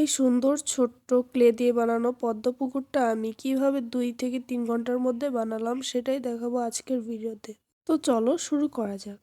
এই সুন্দর ছোট্ট ক্লে দিয়ে বানানো পদ্ম পুকুরটা আমি কীভাবে দুই থেকে তিন ঘণ্টার মধ্যে বানালাম সেটাই দেখাবো আজকের ভিডিওতে। তো চলো শুরু করা যাক।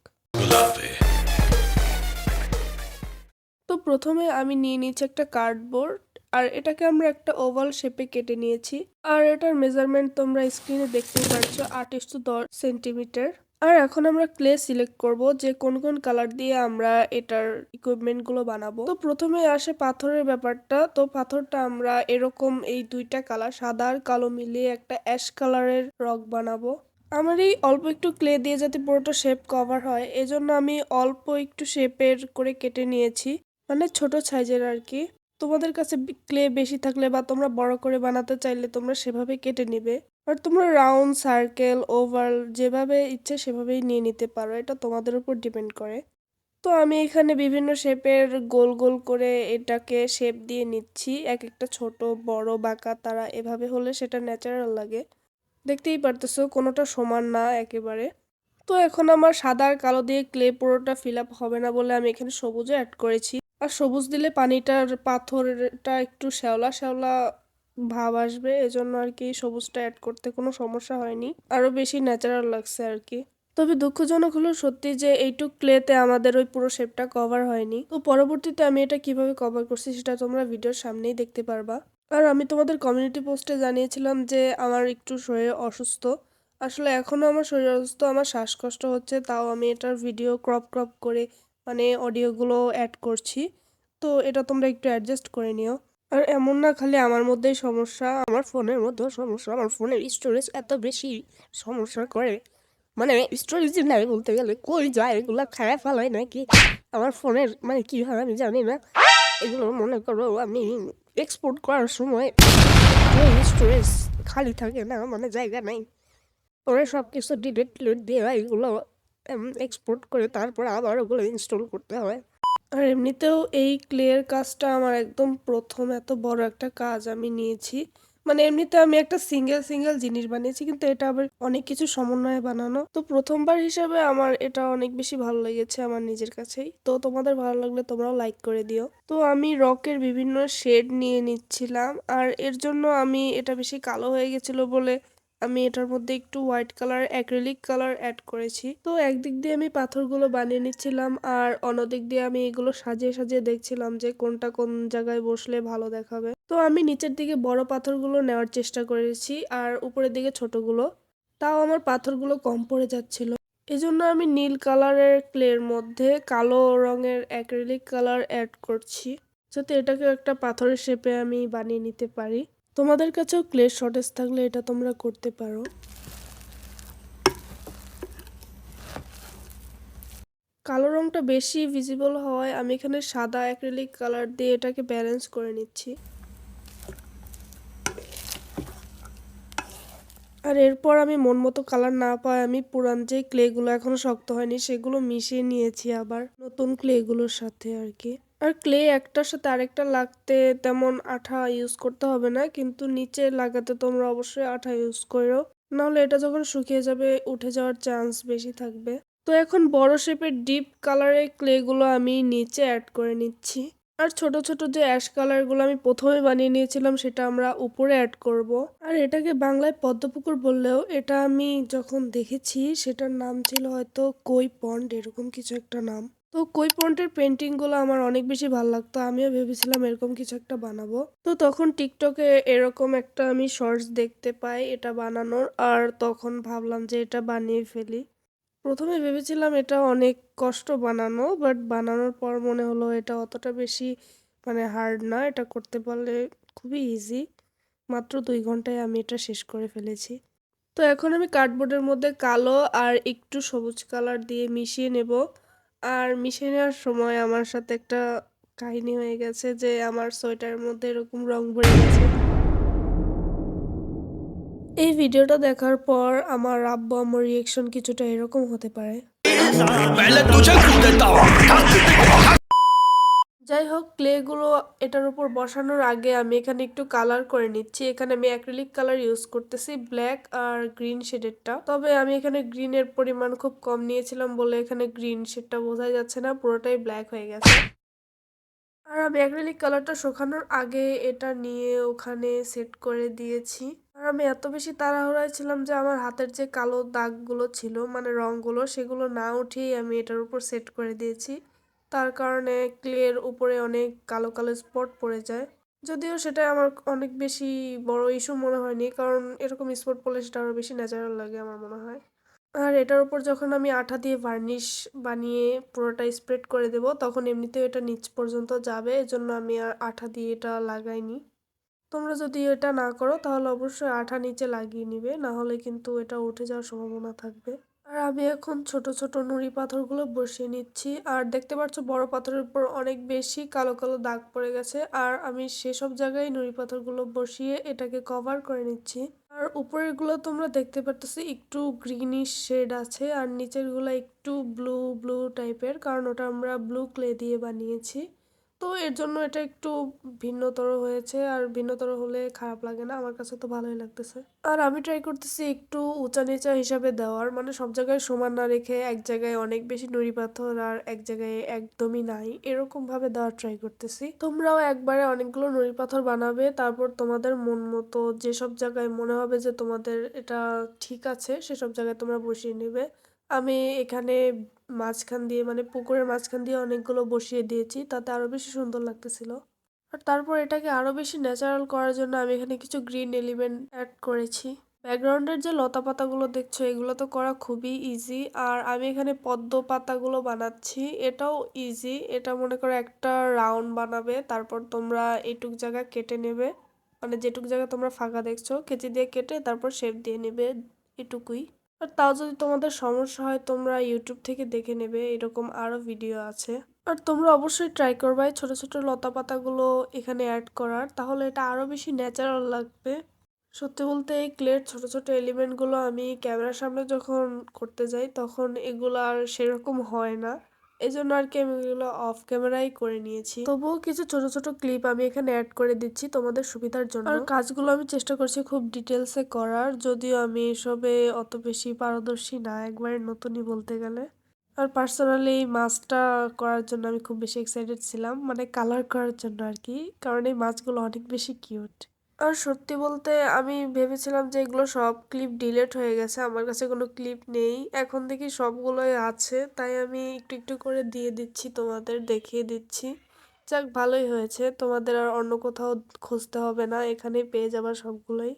তো প্রথমে আমি নিয়ে নিয়েছি একটা কার্ডবোর্ড আর এটাকে আমরা একটা ওভাল শেপে কেটে নিয়েছি। আর এটার মেজারমেন্ট তোমরা স্ক্রিনে দেখতেই পারছ আট ইস্টু দশ সেন্টিমিটার। আর এখন আমরা ক্লে সিলেক্ট করব যে কোন কোন কালার দিয়ে আমরা এটার ইকুইপমেন্টগুলো বানাবো। তো প্রথমে আসে পাথরের ব্যাপারটা। তো পাথরটা আমরা এরকম এই দুইটা কালার সাদা আর কালো মিলিয়ে একটা অ্যাশ কালারের রক বানাবো। আমার এই অল্প একটু ক্লে দিয়ে যাতে পুরোটা শেপ কভার হয়, এজন্য আমি অল্প একটু শেপের করে কেটে নিয়েছি। মানে ছোট সাইজের আর কি। তোমাদের কাছে ক্লে বেশি থাকলে বা তোমরা বড় করে বানাতে চাইলে তোমরা সেভাবে কেটে নিবে। আর তোমরা রাউন্ড সার্কেল ওভাল যেভাবে ইচ্ছে সেভাবেই নিয়ে নিতে পারো। এটা তোমাদের উপর ডিপেন্ড করে। তো আমি এখানে বিভিন্ন শেপের গোল গোল করে এটাকে শেপ দিয়ে নিচ্ছি। এক একটা ছোট, বড়, বাঁকা, তারা এভাবে হলে সেটা ন্যাচারাল লাগে। দেখতেই পারতেছো, কোনোটা সমান না একেবারে। তো এখন আমার সাদা আর কালো দিয়ে ক্লে পুরোটা ফিল আপ হবে না বলে আমি এখানে সবুজও অ্যাড করেছি। আর সবুজ দিলে পানিটার পাথরটা একটু শ্যাওলা শ্যাওলা ভাব আসবে, এজন্য আর কি সবুজটা অ্যাড করতে কোনো সমস্যা হয়নি। আরও বেশি ন্যাচারাল লাগছে আর কি। তবে দুঃখজনক হলো সত্যি যে এইটুক ক্লেতে আমাদের ওই পুরো শেপটা কভার হয়নি। তো পরবর্তীতে আমি এটা কীভাবে কভার করছি সেটা তোমরা ভিডিওর সামনেই দেখতে পারবা। আর আমি তোমাদের কমিউনিটি পোস্টে জানিয়েছিলাম যে আমার একটু শরীর অসুস্থ। আসলে এখনও আমার শরীর অসুস্থ, আমার শ্বাসকষ্ট হচ্ছে, তাও আমি এটার ভিডিও ক্রপ ক্রপ করে মানে অডিওগুলো অ্যাড করছি। তো এটা তোমরা একটু অ্যাডজাস্ট করে নিও। আর এমন না খালি আমার মধ্যেই সমস্যা, আমার ফোনের মধ্যেও সমস্যা, আমার ফোনের স্টোরেজ এত বেশি সমস্যা করে। মানে স্টোরেজ নাই বলতে গেলে, কই যায়? এগুলো খারাপ ফেলায় নাকি? আমার ফোনের মানে কী হয় আমি জানি না। এগুলো মনে করো আমি এক্সপোর্ট করার সময় স্টোরেজ খালি থাকে না মানে জায়গা নাই। পরে সব কিছু ডিলিট টিলিট দিয়ে, এগুলো এক্সপোর্ট করে তারপর আবার ওগুলো ইনস্টল করতে হয়। আর এমনিতেও এই ক্লের কাজটা আমার একদম প্রথম এত বড় একটা কাজ আমি নিয়েছি। মানে এমনিতে আমি একটা সিঙ্গেল সিঙ্গেল জিনিস বানিয়েছি, কিন্তু এটা আবার অনেক কিছু সমন্বয়ে বানানো। তো প্রথমবার হিসাবে আমার এটা অনেক বেশি ভালো লেগেছে আমার নিজের কাছেই। তো তোমাদের ভালো লাগলে তোমরাও লাইক করে দিও। তো আমি রকের বিভিন্ন শেড নিয়ে নিচ্ছিলাম, আর এর জন্য আমি এটা বেশি কালো হয়ে গেছিল বলে আমি এটার মধ্যে একটু white colour acrylic colour add করেছি। তো একদিক দিয়ে আমি পাথরগুলো বানিয়ে নিচ্ছিলাম আর অন্যদিক দিয়ে আমি এগুলো সাজিয়ে সাজিয়ে দেখছিলাম যে কোনটা কোন জায়গায় বসলে ভালো দেখাবে। তো আমি নিচের দিকে বড় পাথরগুলো নেওয়ার চেষ্টা করেছি আর উপরের দিকে ছোটগুলো। তাও আমার পাথরগুলো কম পড়ে যাচ্ছিল। এজন্য আমি নীল কালারের ক্লের মধ্যে কালো রঙের অ্যাক্রিলিক কালার অ্যাড করছি। যাতে এটাকে একটা পাথরের শেপে আমি বানিয়ে নিতে পারি। তোমাদের কাছেও ক্লে শর্টেজ থাকলে এটা তোমরা করতে পারো। কালো রংটা বেশি ভিজিবল হওয়ায় আমি এখানে সাদা অ্যাক্রিলিক কালার দিয়ে এটাকে ব্যালেন্স করে নিচ্ছি। আর এরপর আমি মন মতো কালার না পাই আমি পুরান যে ক্লেগুলো এখনও শক্ত হয়নি সেগুলো মিশিয়ে নিয়েছি আবার নতুন ক্লেগুলোর সাথে আর কি। আর ক্লে একটার সাথে আরেকটা লাগতে তেমন আঠা ইউজ করতে হবে না, কিন্তু নিচে লাগাতে তোমরা অবশ্যই আঠা ইউজ করো। নাহলে এটা যখন শুকিয়ে যাবে, উঠে যাওয়ার চান্স বেশি থাকবে। তো এখন বড় শেপের ডিপ কালারের ক্লেগুলো আমি নিচে অ্যাড করে নিচ্ছি। আর ছোট ছোট যে অ্যাশ কালারগুলো আমি প্রথমে বানিয়ে নিয়েছিলাম, সেটা আমরা উপরে অ্যাড করব। আর এটাকে বাংলায় পদ্মপুকুর বললেও এটা আমি যখন দেখেছি, সেটার নাম ছিল হয়তো কই পন্ড এরকম কিছু একটা নাম। তো কই পন্টের পেন্টিংগুলো আমার অনেক বেশি ভালো লাগতো। আমিও ভেবেছিলাম এরকম কিছু একটা বানাবো। তো তখন টিকটকে এরকম একটা আমি শর্টস দেখতে পাই এটা বানানোর। আর তখন ভাবলাম যে এটা বানিয়ে ফেলি। প্রথমে ভেবেছিলাম এটা অনেক কষ্ট বানানো বাট বানানোর পর মনে হলো এটা অতটা বেশি মানে হার্ড না। এটা করতে পারলে খুবই ইজি মাত্র দুই ঘন্টায় আমি এটা শেষ করে ফেলেছি। তো এখন আমি কার্ডবোর্ডের মধ্যে কালো আর একটু সবুজ কালার দিয়ে মিশিয়ে নেব। আর মিশে নেওয়ার সময় আমার সাথে একটা কাহিনী হয়ে গেছে যে আমার সোয়েটারের মধ্যে এরকম রং ভরে গেছে। এই ভিডিওটা দেখার পর আমার আব্বু আমার রিয়েকশন কিছুটা এরকম হতে পারে। যাই হোক, ক্লেগুলো এটার উপর বসানোর আগে আমি এখানে একটু কালার করে নিচ্ছি। এখানে আমি অ্যাক্রিলিক কালার ইউজ করতেছি ব্ল্যাক আর গ্রিন শেডেরটা তবে আমি এখানে গ্রিনের পরিমাণ খুব কম নিয়েছিলাম বলে এখানে গ্রিন শেডটা বোঝা যাচ্ছে না, পুরোটাই ব্ল্যাক হয়ে গেছে। আর আমি অ্যাক্রিলিক কালারটা শুকানোর আগে এটা নিয়ে ওখানে সেট করে দিয়েছি। আর আমি এত বেশি তাড়াহুড়ায় ছিলাম যে আমার হাতের যে কালো দাগগুলো ছিল মানে রঙগুলো, সেগুলো না উঠেই আমি এটার উপর সেট করে দিয়েছি। তার কারণে ক্লের উপরে অনেক কালো কালো স্পট পড়ে যায়। যদিও সেটা আমার অনেক বেশি বড় ইস্যু মনে হয়নি, কারণ এরকম স্পট পড়লে সেটা আরও বেশি ন্যাচারাল লাগে আমার মনে হয়। আর এটার উপর যখন আমি আঠা দিয়ে ভার্নিশ বানিয়ে পুরোটা স্প্রেড করে দেব, তখন এমনিতেও এটা নিচ পর্যন্ত যাবে, এজন্য আমি আর আঠা দিয়ে এটা লাগাইনি। তোমরা যদি এটা না করো, তাহলে অবশ্যই আঠা নিচে লাগিয়ে নিবে, না হলে কিন্তু এটা উঠে যাওয়ার সম্ভাবনা থাকবে। আর আমি এখন ছোট ছোট নুড়ি পাথরগুলো বসিয়ে নিচ্ছি। আর দেখতে পাচ্ছ বড় পাথরের উপর অনেক বেশি কালো কালো দাগ পড়ে গেছে। আর আমি সেসব জায়গায় নুড়ি পাথরগুলো বসিয়ে এটাকে কভার করে নিচ্ছি। আর উপরেরগুলো তোমরা দেখতে পারতেছি একটু গ্রিনিশ শেড আছে। আর নিচেরগুলো একটু ব্লু ব্লু টাইপের কারণ ওটা আমরা ব্লু ক্লে দিয়ে বানিয়েছি। তো এর জন্য এটা একটু ভিন্নতর হয়েছে, আর ভিন্নতর হলে খারাপ লাগে না। আমার কাছে তো ভালোই লাগতেছে। আর আমি ট্রাই করতেছি একটু উঁচা নিচা হিসাবে দেওয়ার। মানে সব জায়গায় সমান না রেখে এক জায়গায় অনেক বেশি নুড়ি পাথর আর এক জায়গায় একদমই নাই। এরকম ভাবে দেওয়ার ট্রাই করতেছি। তোমরাও একবারে অনেকগুলো নুড়ি পাথর বানাবে। তারপর তোমাদের মন মতো যেসব জায়গায় মনে হবে যে তোমাদের এটা ঠিক আছে, সেসব জায়গায় তোমরা বসিয়ে নেবে। আমি এখানে মাঝখান দিয়ে মানে পুকুরের মাঝখান দিয়ে অনেকগুলো বসিয়ে দিয়েছি, তাতে আরও বেশি সুন্দর লাগতেছিল। আর তারপর এটাকে আরও বেশি ন্যাচারাল করার জন্য আমি এখানে কিছু গ্রিন এলিমেন্ট অ্যাড করেছি। ব্যাকগ্রাউন্ডের যে লতা পাতাগুলো দেখছ, এগুলো তো করা খুবই ইজি আর আমি এখানে পদ্ম পাতাগুলো বানাচ্ছি, এটাও ইজি এটা মনে করো একটা রাউন্ড বানাবে, তারপর তোমরা এটুক জায়গা কেটে নেবে। মানে যেটুক জায়গা তোমরা ফাঁকা দেখছ, কেচি দিয়ে কেটে তারপর শেপ দিয়ে নেবে এটুকুই। আর তাও যদি তোমাদের সমস্যা হয়, তোমরা ইউটিউব থেকে দেখে নেবে, এরকম আরও ভিডিও আছে। আর তোমরা অবশ্যই ট্রাই করবাই ছোটো ছোট লতা পাতাগুলো এখানে অ্যাড করার, তাহলে এটা আরও বেশি ন্যাচারাল লাগবে। সত্যি বলতে এই ক্লের ছোট ছোট এলিমেন্টগুলো আমি ক্যামেরার সামনে যখন করতে যাই, তখন এগুলো আর সেরকম হয় না। এই জন্য আর কি আমি এগুলো অফ ক্যামেরাই করে নিয়েছি। তবুও কিছু ছোট ছোট ক্লিপ আমি এখানে অ্যাড করে দিচ্ছি তোমাদের সুবিধার জন্য। আর কাজগুলো আমি চেষ্টা করছি খুব ডিটেলসে করার, যদিও আমি এসবে অত বেশি পারদর্শী না, একবারে নতুনই বলতে গেলে। আর পার্সোনালি এই মাছটা করার জন্য আমি খুব বেশি এক্সাইটেড ছিলাম মানে কালার করার জন্য আর কি, কারণ এই মাছগুলো অনেক বেশি কিউট আর সত্যি বলতে আমি ভেবেছিলাম যে এগুলো সব ক্লিপ ডিলেট হয়ে গেছে, আমার কাছে কোনো ক্লিপ নেই। এখন দেখি সবগুলোই আছে, তাই আমি একটু একটু করে দিয়ে দিচ্ছি, তোমাদের দেখিয়ে দিচ্ছি। যাক, ভালোই হয়েছে, তোমাদের আর অন্য কোথাও খুঁজতে হবে না, এখানেই পেয়ে যাবার সবগুলোই।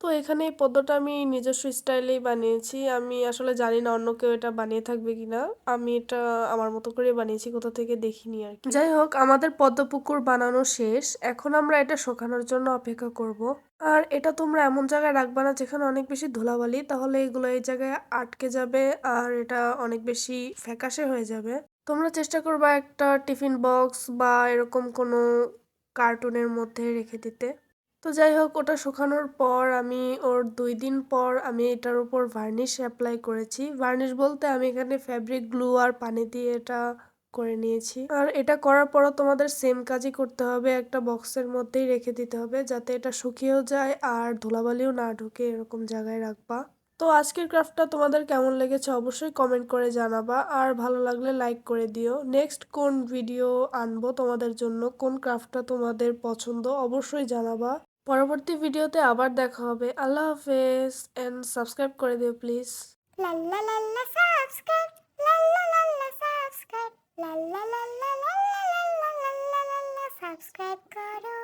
তো এখানে এই পদ্মটা আমি নিজস্ব স্টাইলেই বানিয়েছি। আমি আসলে জানি না অন্য কেউ এটা বানিয়ে থাকবে কিনা। আমি এটা আমার মতো করে বানিয়েছি, কোথা থেকে দেখিনি আর কি। যাই হোক, আমাদের পদ্মপুকুর বানানো শেষ। এখন আমরা এটা শুকানোর জন্য অপেক্ষা করব। আর এটা তোমরা এমন জায়গায় রাখবা না যেখানে অনেক বেশি ধুলাবালি, তাহলে এগুলো এই জায়গায় আটকে যাবে আর এটা অনেক বেশি ফ্যাকাশে হয়ে যাবে। তোমরা চেষ্টা করবা একটা টিফিন বক্স বা এরকম কোনো কার্টুনের মধ্যে রেখে দিতে। তো যাই হোক ওটা শুকানোর পর আমি ওর দুই দিন পর আমি এটার উপর ভার্নিশ অ্যাপ্লাই করেছি। ভার্নিশ বলতে আমি এখানে ফ্যাব্রিক গ্লু আর পানি দিয়ে এটা করে নিয়েছি। আর এটা করার পরও তোমাদের সেম কাজই করতে হবে, একটা বক্সের মধ্যেই রেখে দিতে হবে যাতে এটা শুকিয়েও যায় আর ধুলাবালিও না ঢুকে এরকম জায়গায় রাখবা। তো আজকের ক্রাফটটা তোমাদের কেমন লেগেছে অবশ্যই কমেন্ট করে জানাবা আর ভালো লাগলে লাইক করে দিও। নেক্সট কোন ভিডিও আনব তোমাদের জন্য, কোন ক্রাফটটা তোমাদের পছন্দ অবশ্যই জানাবা। পরবর্তী ভিডিওতে আবার দেখা হবে আল্লাহ হাফেজ অ্যান্ড সাবস্ক্রাইব করে দিও প্লিজ সাবস্ক্রাইব করো